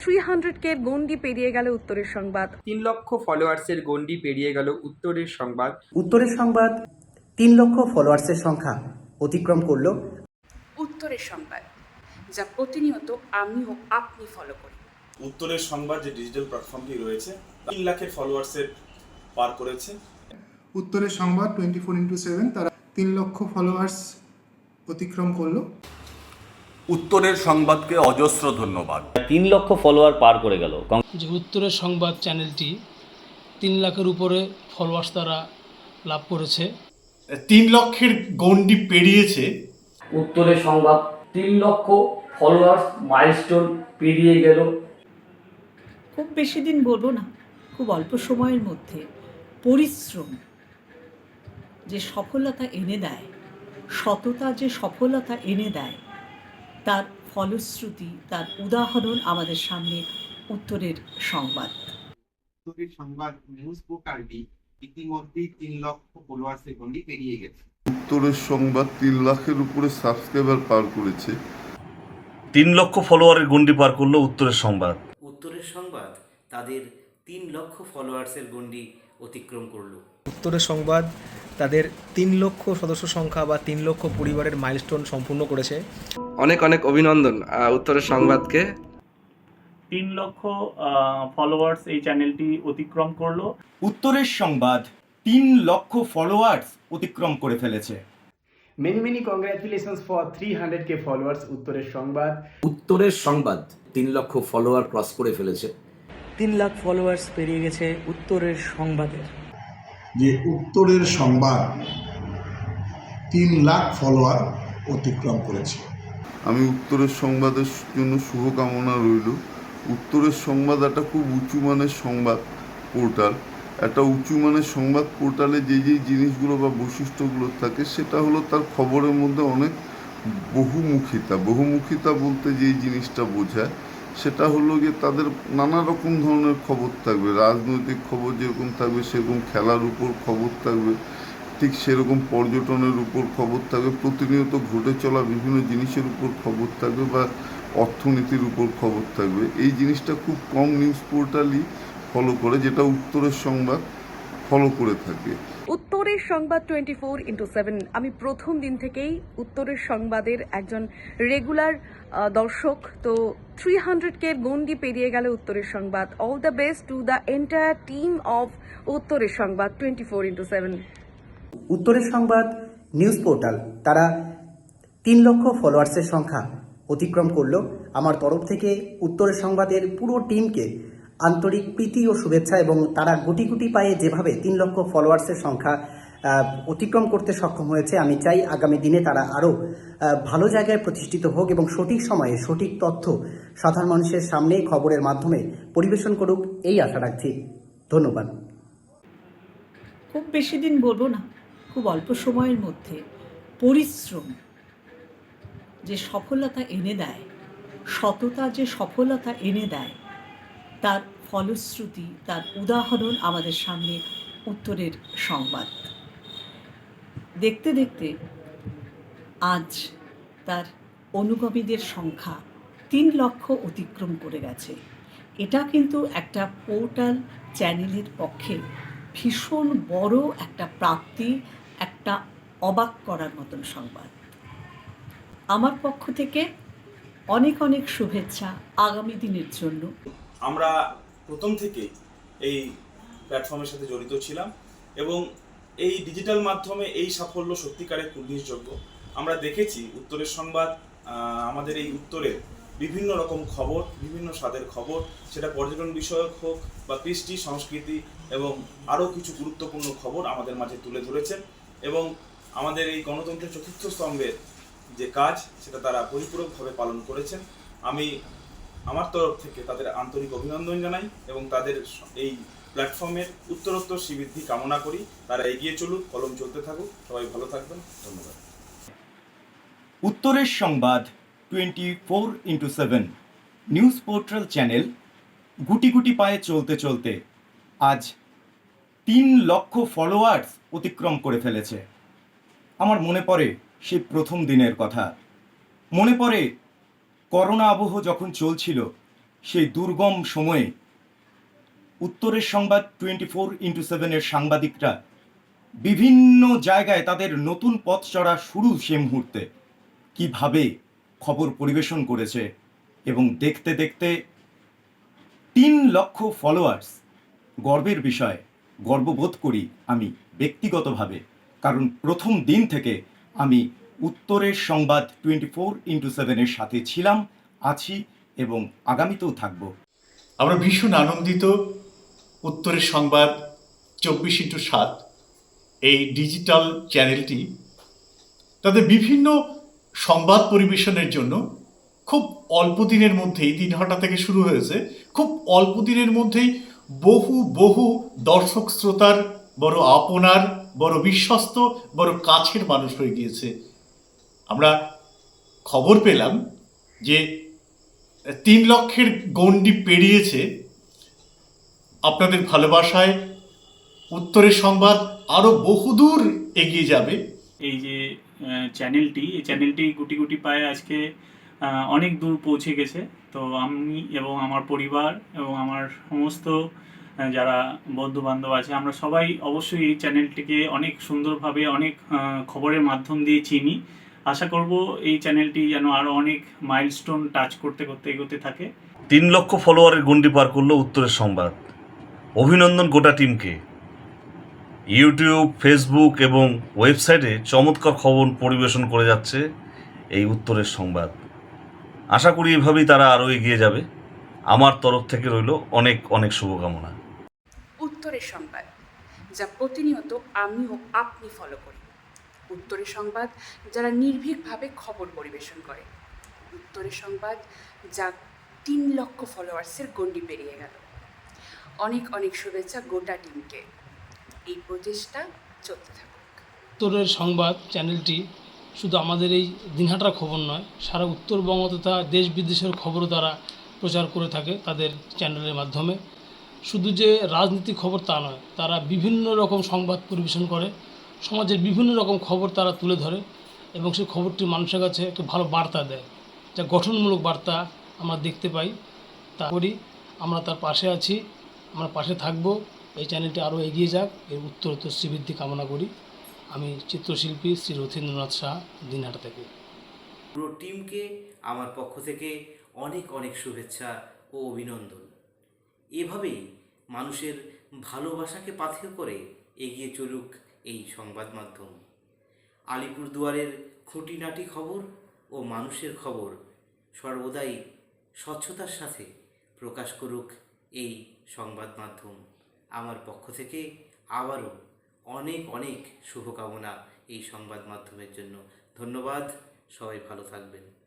Three hundred কে গন্ডি পেরিয়ে গেল উত্তরের সংবাদ। তিন লক্ষ ফলোয়ার্সের গণ্ডি পেরিয়ে গেল উত্তরের সংবাদ। উত্তরের সংবাদ তিন লক্ষ ফলোয়ার্সের সংখ্যা অতিক্রম করল। উত্তরের সংবাদ যা প্রতিনিয়ত আমি ও আপনি ফলো করি। উত্তরের সংবাদ যে ডিজিটাল প্ল্যাটফর্মটি রয়েছে তিন লাখের ফলোয়ার্সের পার করেছে। উত্তরের সংবাদ টোয়েন্টি ফোর ইন্টু সেভেন তারা তিন লক্ষ ফলোয়ার্স অতিক্রম করল। উত্তরের সংবাদকে অজস্র ধন্যবাদ। তিন লক্ষ ফলোয়ার পার করে গেল। যে উত্তরের সংবাদ চ্যানেলটি তিন লাখের উপরে ফলোয়ার্স তারা লাভ করেছে। তিন লক্ষের গণ্ডি পেরিয়েছে। উত্তরের সংবাদ তিন লক্ষ ফলোয়ার্স মাইলস্টোন পেরিয়ে গেল। খুব বেশি দিন বলব না খুব অল্প সময়ের মধ্যে পরিশ্রম যে সফলতা এনে দেয় সততা যে সফলতা এনে দেয় তার ফলশ্রুতি তার উদাহরণ আমাদের সামনে উত্তরের সংবাদ। উত্তরের সংবাদ নিউজ পোর্টালটি ইতিমধ্যেই তিন লক্ষ ফলোয়ার্সের গণ্ডি পেরিয়ে গেছে। উত্তরের সংবাদ তিন লাখের উপরে সাবস্ক্রাইবার পার করেছে। তিন লক্ষ ফলোয়ারের গণ্ডি পার করল উত্তরের সংবাদ। উত্তরের সংবাদ তাদের তিন লক্ষ ফলোয়ার্সের গণ্ডি অতিক্রম করল। উত্তরের সংবাদ তাদের তিন লক্ষ সদস্য সংখ্যা বা তিন লক্ষ পরিবারের মাইলস্টোন সম্পূর্ণ করেছে। অনেক অনেক অভিনন্দন উত্তরের সংবাদকে। তিন লক্ষ ফলোয়ার্স এই চ্যানেলটি অতিক্রম করল। উত্তরের সংবাদ তিন লক্ষ ফলোয়ার্স অতিক্রম করে ফেলেছে। Many many congratulations for three hundred K followers উত্তরের সংবাদ। উত্তরের সংবাদ তিন লক্ষ ফলোয়ার ক্রস করে ফেলেছে। তিন লাখ ফলোয়ার্স পেরিয়ে গেছে উত্তরের সংবাদের। যে উত্তরের সংবাদ তিন লাখ ফলোয়ার অতিক্রম করেছে। আমি উত্তরের সংবাদের জন্য শুভকামনা রইল। উত্তরের সংবাদ একটা খুব উঁচু মানের সংবাদ পোর্টাল। একটা উঁচু মানের সংবাদ পোর্টালে যে যে জিনিসগুলো বা বৈশিষ্ট্যগুলো থাকে, সেটা হলো তার খবরের মধ্যে অনেক বহুমুখিতা। বহুমুখিতা বলতে যেই জিনিসটা বোঝায় সেটা হলো গিয়ে তাদের নানা রকম ধরনের খবর থাকবে, রাজনৈতিক খবর যেরকম থাকবে, সেরকম খেলার উপর খবর থাকবে, ঠিক সেরকম পর্যটনের উপর খবর থাকবে, প্রতিনিয়ত ঘটে চলা বিভিন্ন জিনিসের উপর খবর থাকবে বা অর্থনীতির উপর খবর থাকবে। এই জিনিসটা খুব কম নিউজ পোর্টালই ফলো করে, যেটা উত্তরের সংবাদ ফলো করে থাকে। উত্তরের সংবাদ টোয়েন্টি ফোর ইন্টু সেভেন আমি প্রথম দিন থেকেই উত্তরের সংবাদের একজন রেগুলার দর্শক, তো থ্রি হান্ড্রেড কে গন্ডি পেরিয়ে গেল উত্তরের সংবাদ। All the best to the entire team of উত্তরের সংবাদ টোয়েন্টি ফোর ইন্টু সেভেন উত্তরের সংবাদ নিউজ পোর্টাল, তারা তিন লক্ষ ফলোয়ার্সের সংখ্যা অতিক্রম করল। আমার তরফ থেকে উত্তরের সংবাদের পুরো টিমকে আন্তরিক প্রীতি ও শুভেচ্ছা এবং তারা গুটি গুটি পায়ে যেভাবে তিন লক্ষ ফলোয়ার্সের সংখ্যা অতিক্রম করতে সক্ষম হয়েছে। আমি চাই আগামী দিনে তারা আরও ভালো জায়গায় প্রতিষ্ঠিত হোক এবং সঠিক সময়ে সঠিক তথ্য সাধারণ মানুষের সামনে খবরের মাধ্যমে পরিবেশন করুক, এই আশা রাখছি। ধন্যবাদ। খুব বেশি দিন বলব না, খুব অল্প সময়ের মধ্যে পরিশ্রম যে সফলতা এনে দেয়, সততা যে সফলতা এনে দেয়, তার ফলশ্রুতি, তার উদাহরণ আমাদের সামনে উত্তরের সংবাদ। দেখতে দেখতে আজ তার অনুগামীদের সংখ্যা তিন লক্ষ অতিক্রম করে গেছে। এটা কিন্তু একটা পোর্টাল চ্যানেলের পক্ষে ভীষণ বড় একটা প্রাপ্তি, একটা অবাক করার মতন সংবাদ। আমার পক্ষ থেকে অনেক অনেক শুভেচ্ছা আগামী দিনের জন্য। আমরা প্রথম থেকে এই প্ল্যাটফর্মের সাথে জড়িত ছিলাম এবং এই ডিজিটাল মাধ্যমে এই সাফল্য সত্যিকারের কুর্নিশযোগ্য। আমরা দেখেছি উত্তরের সংবাদ আমাদের এই উত্তরের বিভিন্ন রকম খবর, বিভিন্ন স্বাদের খবর, সেটা পর্যটন বিষয়ক হোক বা কৃষ্টি, সংস্কৃতি এবং আরও কিছু গুরুত্বপূর্ণ খবর আমাদের মাঝে তুলে ধরেছেন এবং আমাদের এই গণতন্ত্রের চতুর্থ স্তম্ভের যে কাজ, সেটা তারা পরিপূরকভাবে পালন করেছেন। আমি আমার তরফ থেকে তাদের আন্তরিক অভিনন্দন জানাই এবং তাদের এই প্ল্যাটফর্মের উত্তরোত্তর শ্রীবৃদ্ধি কামনা করি। তারা এগিয়ে চলুক, কলম চলতে থাকুক। সবাই ভালো থাকবেন। ধন্যবাদ। উত্তরের সংবাদ twenty four into seven. News portal channel গুটি গুটি পায়ে চলতে চলতে আজ তিন লক্ষ ফলোয়ার্স অতিক্রম করে ফেলেছে। আমার মনে পড়ে সেই প্রথম দিনের কথা। মনে পড়ে করোনা আবহ যখন চলছিল, সেই দুর্গম সময়ে উত্তরের সংবাদ টোয়েন্টি ফোর ইন্টু সেভেনের সাংবাদিকরা, বিভিন্ন জায়গায় তাদের নতুন পথ চড়া শুরু সে মুহূর্তে। কীভাবে খবর পরিবেশন করেছে এবং দেখতে দেখতে তিন লক্ষ ফলোয়ার্স গর্বের বিষয়, গর্ববোধ করি আমি ব্যক্তিগতভাবে। কারণ প্রথম দিন থেকে আমি উত্তরের সংবাদ টোয়েন্টি ফোর ইন্টু সেভেনের সাথে ছিলাম, আছি এবং আগামীতেও থাকব। আমরা ভীষণ আনন্দিত উত্তরের সংবাদ চব্বিশ ইন্টু সাত, এই ডিজিটাল চ্যানেলটি তাদের বিভিন্ন সংবাদ পরিবেশনের জন্য খুব অল্প দিনের মধ্যেই তিন দিনহাটা থেকে শুরু হয়েছে, খুব অল্প দিনের মধ্যেই বহু বহু দর্শক শ্রোতার, বড় আপনার, বড় বিশ্বস্ত, বড় কাছের মানুষ হয়ে গিয়েছে। আমরা খবর পেলাম যে তিন লক্ষের গণ্ডি পেরিয়েছে আপনাদের ভালোবাসায় উত্তরের সংবাদ আরও বহুদূর এগিয়ে যাবে। এই যে চ্যানেলটি এই চ্যানেলটি গুটি গুটি পায়ে আজকে অনেক দূর পৌঁছে গেছে। তো আমি এবং আমার পরিবার এবং আমার সমস্ত যারা বন্ধু বান্ধব আছে আমরা সবাই অবশ্যই এই চ্যানেলটিকে অনেক সুন্দরভাবে অনেক খবরের মাধ্যম দিয়ে চিনি। আশা করব এই চ্যানেলটি যেন আরও অনেক মাইলস্টোন টাচ করতে করতে এগোতে থাকে। তিন লক্ষ ফলোয়ারের গণ্ডি পার করল উত্তরের সংবাদ। অভিনন্দন গোটা টিমকে। ইউটিউব, ফেসবুক এবং ওয়েবসাইটে চমৎকার খবর পরিবেশন করে যাচ্ছে এই উত্তরের সংবাদ। আশা করি এভাবেই তারা আরও এগিয়ে যাবে। আমার তরফ থেকে রইল অনেক অনেক শুভকামনা। উত্তরের সংবাদ, যা প্রতিনিয়ত আমিও আপনি ফলো করি। উত্তরের সংবাদ, যারা নির্ভীকভাবে খবর পরিবেশন করে। উত্তরের সংবাদ, যা তিন লক্ষ ফলোয়ার্সের গণ্ডি পেরিয়ে গেল। অনেক অনেক শুভেচ্ছা গোটা টিমকে। এই প্রচেষ্টা চলতে থাকুক। উত্তরের সংবাদ চ্যানেলটি শুধু আমাদের এই দিনহাটার খবর নয়, সারা উত্তরবঙ্গ তথা দেশ বিদেশের খবরও তারা প্রচার করে থাকে তাদের চ্যানেলের মাধ্যমে। শুধু যে রাজনীতি খবর তা নয়, তারা বিভিন্ন রকম সংবাদ পরিবেশন করে, সমাজের বিভিন্ন রকম খবর তারা তুলে ধরে এবং সেই খবরটি মানুষের কাছে একটা ভালো বার্তা দেয়। যা গঠনমূলক বার্তা আমরা দেখতে পাই। তা করি, আমরা তার পাশে আছি। আমরা পাশে থাকব। এই চ্যানেলটি আরও এগিয়ে যাক। এর উত্তরোত্তর শ্রীবৃদ্ধি কামনা করি। আমি চিত্রশিল্পী শ্রী রথীন্দ্রনাথ শাহ, দিনহাটা থেকে। পুরো টিমকে আমার পক্ষ থেকে অনেক অনেক শুভেচ্ছা ও অভিনন্দন। এভাবেই মানুষের ভালোবাসাকে পাথেয় করে এগিয়ে চলুক এই সংবাদ মাধ্যম। আলিপুরদুয়ারের খুঁটিনাটি খবর ও মানুষের খবর সর্বদাই স্বচ্ছতার সাথে প্রকাশ করুক এই সংবাদ মাধ্যম। আমার পক্ষ থেকে আবারও অনেক অনেক শুভকামনা এই সংবাদ মাধ্যমের জন্য। ধন্যবাদ, সবাই ভালো থাকবেন।